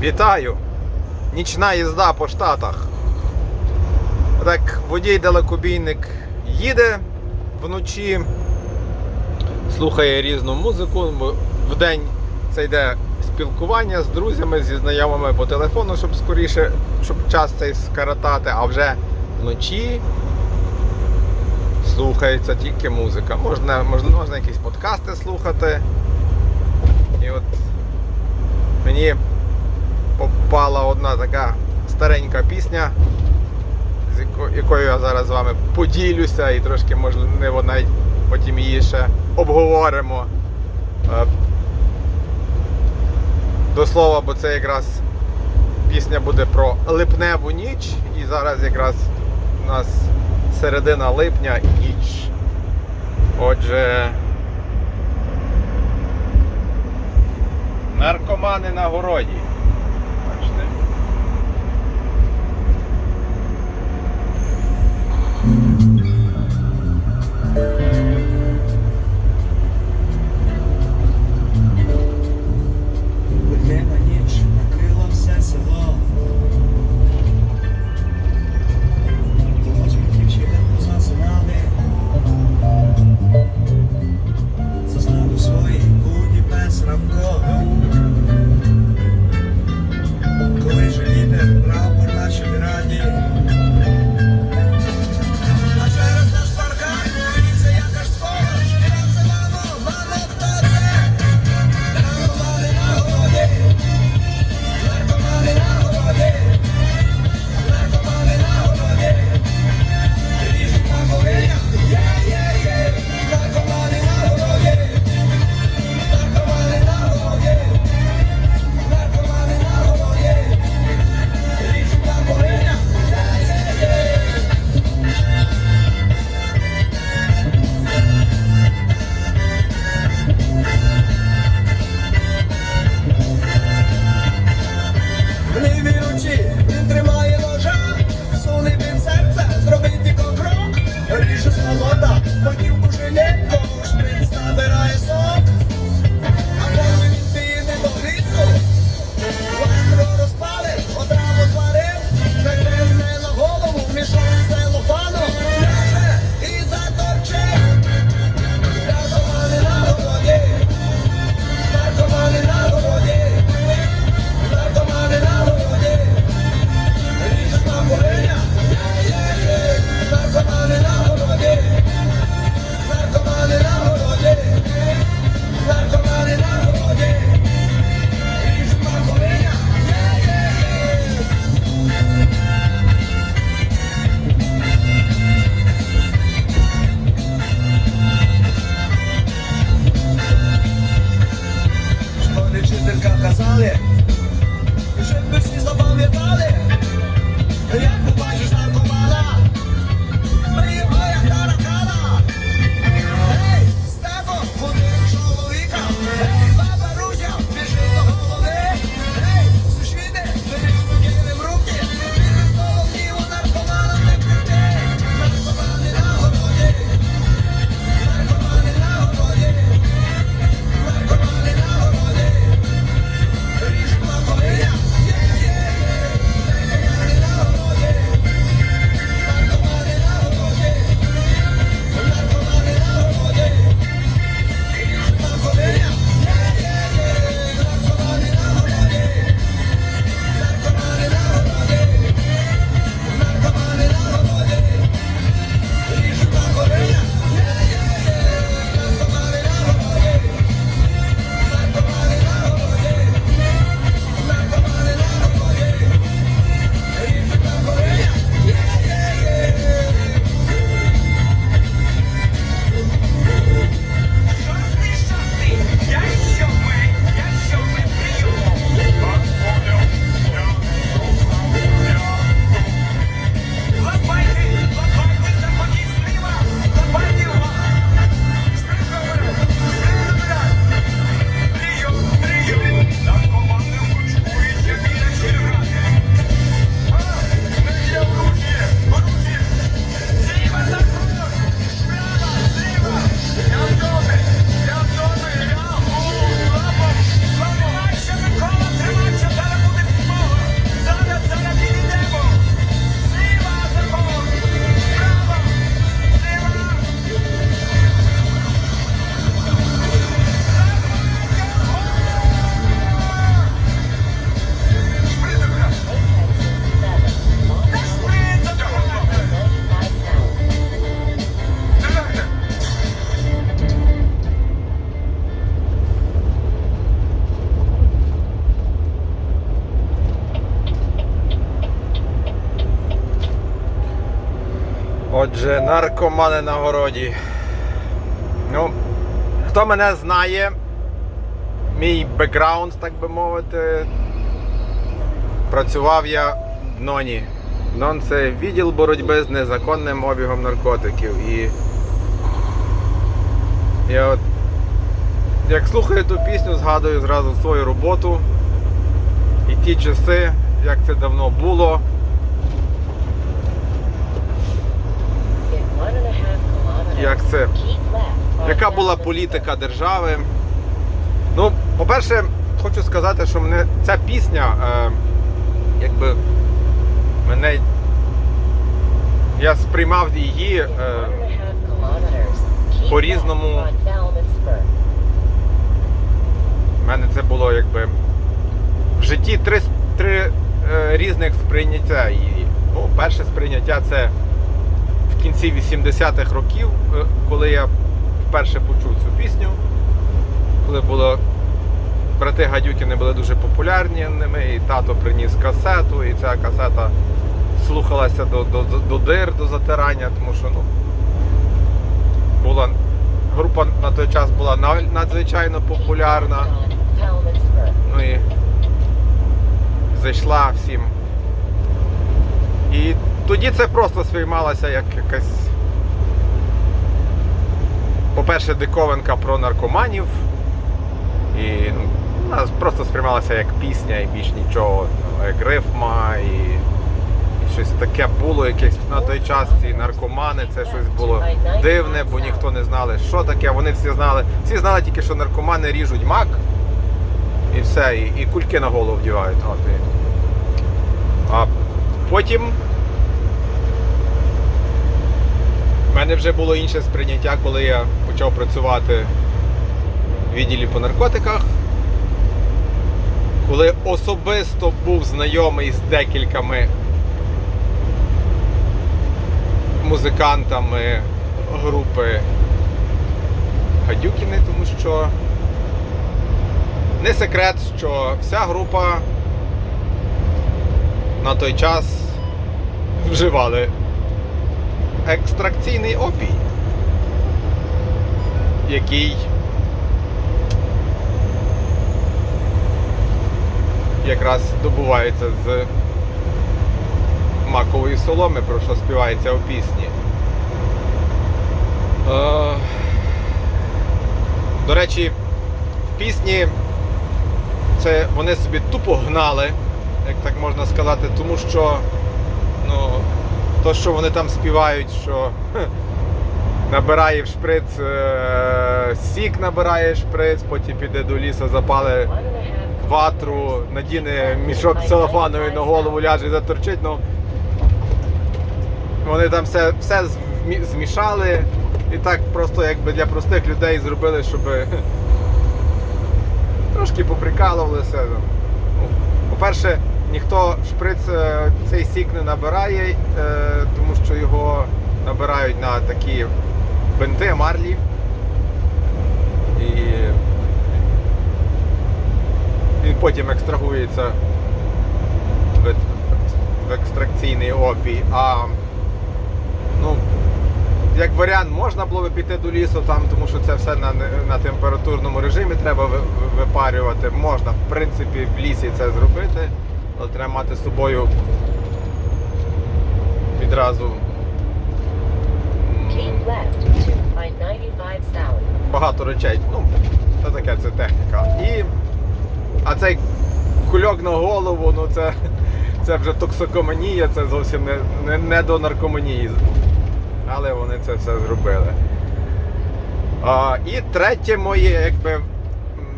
Вітаю! Нічна їзда по штатах. Так, водій далекобійник їде вночі, слухає різну музику. В день це йде спілкування з друзями, зі знайомими по телефону, щоб скоріше, щоб час цей скоротати, а вже вночі слухається тільки музика. Можна, можна, можна якісь подкасти слухати. І от мені попала одна така старенька пісня, з якою я зараз з вами поділюся і трошки, можливо, навіть потім її ще обговоримо. Е, До слова, бо це якраз пісня буде про липневу ніч, і зараз якраз у нас середина липня і ніч. Отже. Наркомани на городі. Отже, наркомани на городі. Ну, хто мене знає, мій бекграунд, так би мовити, працював я в НОНі. НОН це відділ боротьби з незаконним обігом наркотиків. І я от, як слухаю ту пісню, згадую зразу свою роботу і ті часи, як це давно було. Як це? Яка була політика держави? Ну, по-перше, хочу сказати, що мене ця пісня, е, якби мене. Я сприймав її. Е, по-різному. в мене це було якби в житті три, три е, різних сприйняття. І, ну, перше сприйняття це в кінці 80-х років, е, коли я вперше почув цю пісню, коли було. Брати Гадюкіни були дуже популярні ними, і тато приніс касету, і ця касета слухалася до, до, до, до дир, до затирання, тому що ну, була група на той час була надзвичайно популярна. Ну і зайшла всім. І тоді це просто сприймалося як якась. По-перше, диковинка про наркоманів. І ну, вона просто сприймалася як пісня і більш нічого, ну, як рифма і, і щось таке було, якесь на той час ці наркомани, це щось було дивне, бо ніхто не знали, що таке. Вони всі знали. Всі знали тільки, що наркомани ріжуть мак і все, і, і кульки на голову вдівають. А потім в мене вже було інше сприйняття, коли я почав працювати в відділі по наркотиках. Коли особисто був знайомий з декількома музикантами групи Гадюкіни, тому що не секрет, що вся група на той час вживали екстракційний опій, який якраз добувається з макової соломи, про що співається у пісні. Е, До речі, в пісні це вони собі тупо гнали, як так можна сказати, тому що ну, то, що вони там співають, що набирає в шприц е, сік, набирає шприц, потім піде до лісу, запали ватру, надіне мішок целофановий на голову, ляже і заторчить. Ну, вони там все, все змішали і так просто якби для простих людей зробили, щоб трошки поприкалувалися. Ну, По-перше, ніхто шприц е, цей сік не набирає, е, тому що його набирають на такі бинти, марлі. І він потім екстрагується в, екстракційний опій. А ну, як варіант, можна було би піти до лісу там, тому що це все на, на температурному режимі треба ви- ви- випарювати. Можна, в принципі, в лісі це зробити, але треба мати з собою відразу багато речей. Ну, це таке, це техніка. І, а цей кульок на голову, ну це, це вже токсикоманія, це зовсім не, не, не до наркоманії. Але вони це все зробили. А, і третє моє, якби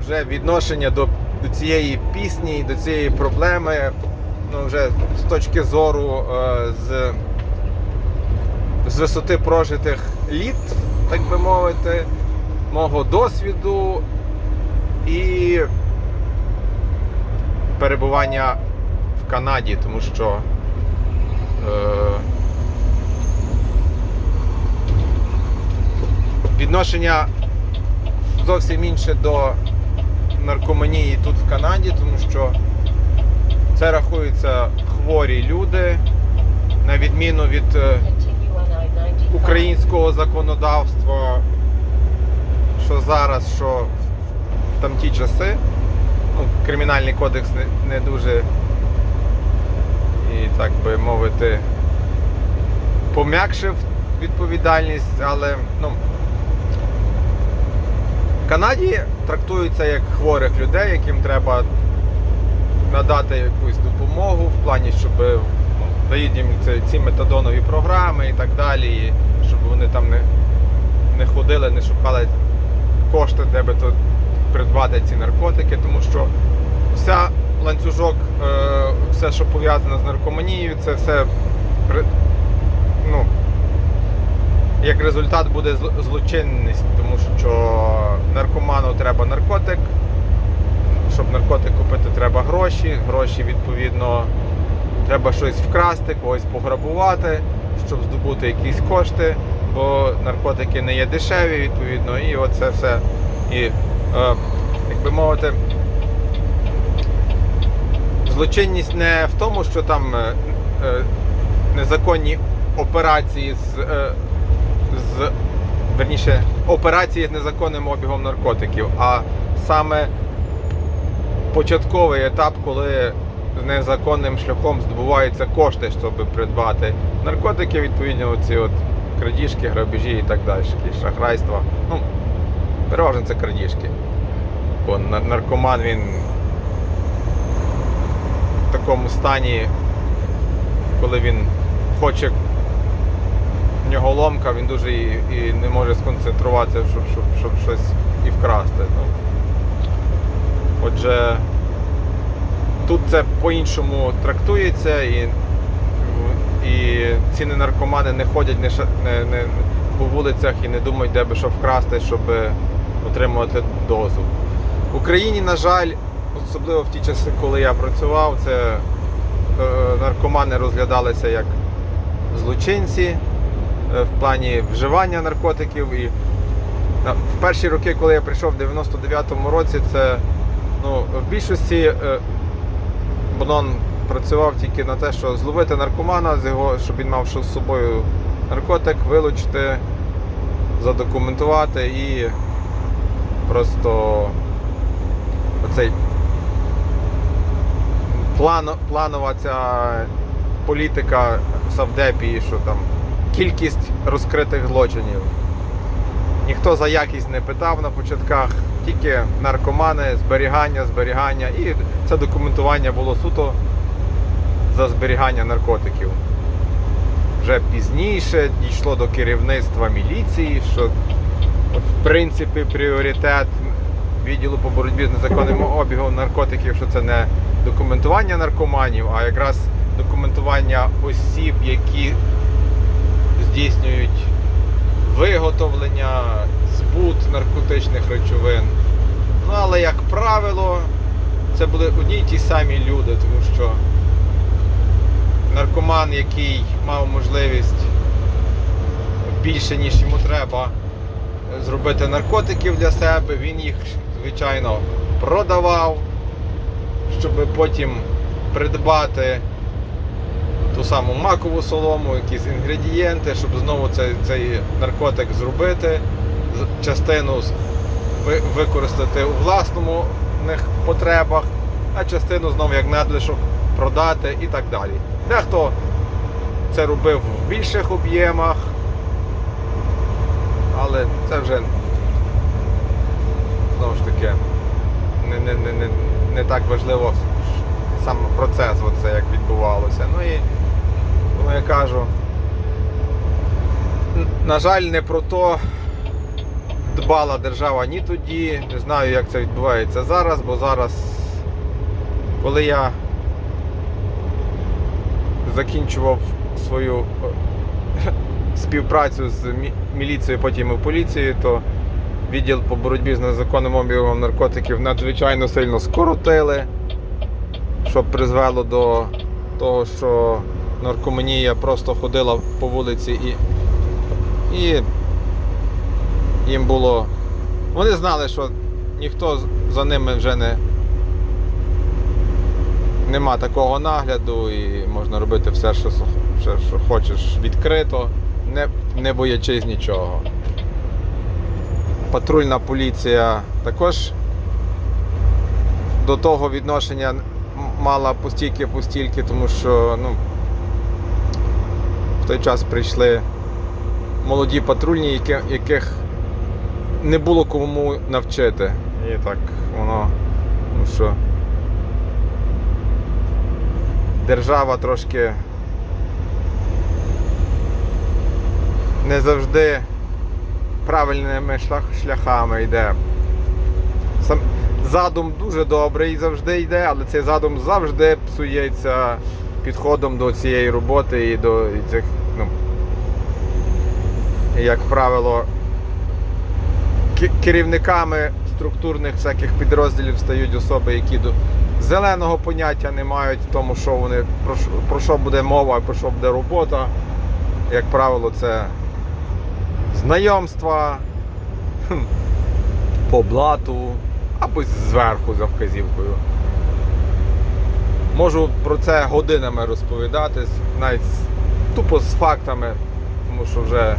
вже відношення до, до цієї пісні, до цієї проблеми, ну вже з точки зору е, з, з висоти прожитих літ, так би мовити, мого досвіду і перебування в Канаді, тому що е, відношення зовсім інше до наркоманії тут в Канаді, тому що це рахуються хворі люди, на відміну від е, українського законодавства, що зараз, що в тамті часи. Ну, кримінальний кодекс не дуже і так би мовити пом'якшив відповідальність, але ну, в Канаді трактуються як хворих людей, яким треба надати якусь допомогу в плані, щоб ну, їм ці, метадонові програми і так далі, щоб вони там не, не ходили, не шукали кошти, де би то придбати ці наркотики, тому що вся ланцюжок, е, все, що пов'язане з наркоманією, це все ну, як результат буде злочинність, тому що наркоману треба наркотик. Щоб наркотик купити, треба гроші. Гроші, відповідно, треба щось вкрасти, когось пограбувати, щоб здобути якісь кошти, бо наркотики не є дешеві, відповідно, і оце все. І, е, як би мовити, злочинність не в тому, що там е, е, незаконні операції з, е, з верніше, операції з незаконним обігом наркотиків, а саме початковий етап, коли незаконним шляхом здобуваються кошти, щоб придбати наркотики, відповідно, ці от крадіжки, грабежі і так далі, шахрайства. Ну, переважно це крадіжки. Бо наркоман він в такому стані, коли він хоче в нього ломка, він дуже і, і не може сконцентруватися, щоб, щоб, щоб щось і вкрасти. Ну, отже, тут це по-іншому трактується і, і ці наркомани не ходять не, не, не, по вулицях і не думають, де би що вкрасти, щоб отримувати дозу. В Україні, на жаль, особливо в ті часи, коли я працював, це е, наркомани розглядалися як злочинці в плані вживання наркотиків. І в перші роки, коли я прийшов в 99-му році, це ну, в більшості е, Бонон працював тільки на те, що зловити наркомана, з його, щоб він мав з собою наркотик, вилучити, задокументувати і просто оцей планова ця політика Савдепії, що там кількість розкритих злочинів. Ніхто за якість не питав на початках, тільки наркомани, зберігання, зберігання. І це документування було суто за зберігання наркотиків. Вже пізніше дійшло до керівництва міліції, що в принципі пріоритет відділу по боротьбі з незаконним обігом наркотиків, що це не документування наркоманів, а якраз документування осіб, які здійснюють виготовлення, збут наркотичних речовин. Ну, але, як правило, це були одні й ті самі люди, тому що наркоман, який мав можливість більше, ніж йому треба зробити наркотиків для себе, він їх, звичайно, продавав, щоб потім придбати ту саму макову солому, якісь інгредієнти, щоб знову цей, цей наркотик зробити, частину використати у власному потребах, а частину знову як надлишок продати і так далі. Дехто це робив в більших об'ємах, але це вже знову ж таки не, не, не, не, не так важливо сам процес, оце, як відбувалося. Ну і тому я кажу, на жаль, не про то дбала держава ні тоді. Не знаю, як це відбувається зараз, бо зараз, коли я закінчував свою е, співпрацю з міліцією, потім і поліцією, то відділ по боротьбі з незаконним обігом наркотиків надзвичайно сильно скоротили, що призвело до того, що наркоманія просто ходила по вулиці і, і їм було. Вони знали, що ніхто за ними вже не нема такого нагляду і можна робити все, що, все, що хочеш відкрито. не, не боячись нічого. Патрульна поліція також до того відношення мала постільки постільки, тому що ну, в той час прийшли молоді патрульні, яких не було кому навчити. І так воно, ну що держава трошки не завжди правильними шлях- шляхами йде. Задум дуже добрий завжди йде, але цей задум завжди псується підходом до цієї роботи і до цих, ну, як правило, керівниками структурних всяких підрозділів стають особи, які до зеленого поняття не мають в тому, що вони про, що- про що буде мова, про що буде робота. Як правило, це знайомства по блату або зверху за вказівкою. Можу про це годинами розповідати, навіть тупо з фактами, тому що вже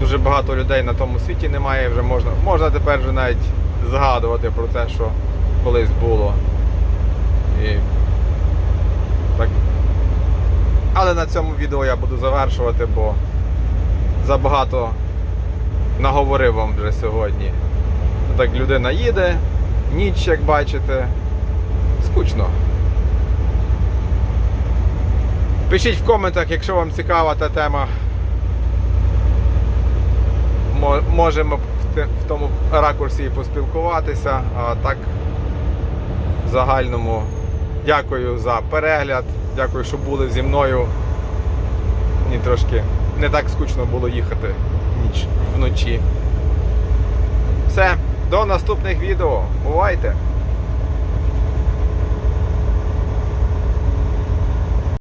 дуже багато людей на тому світі немає, вже можна, можна тепер вже навіть згадувати про те, що колись було. І так. Але на цьому відео я буду завершувати, бо забагато наговорив вам вже сьогодні. Так людина їде, ніч, як бачите, скучно. Пишіть в коментах, якщо вам цікава та тема. Можемо в тому ракурсі і поспілкуватися. А так, в загальному, дякую за перегляд. Дякую, що були зі мною. Мені трошки не так скучно було їхати ніч вночі. Все, до наступних відео. Бувайте!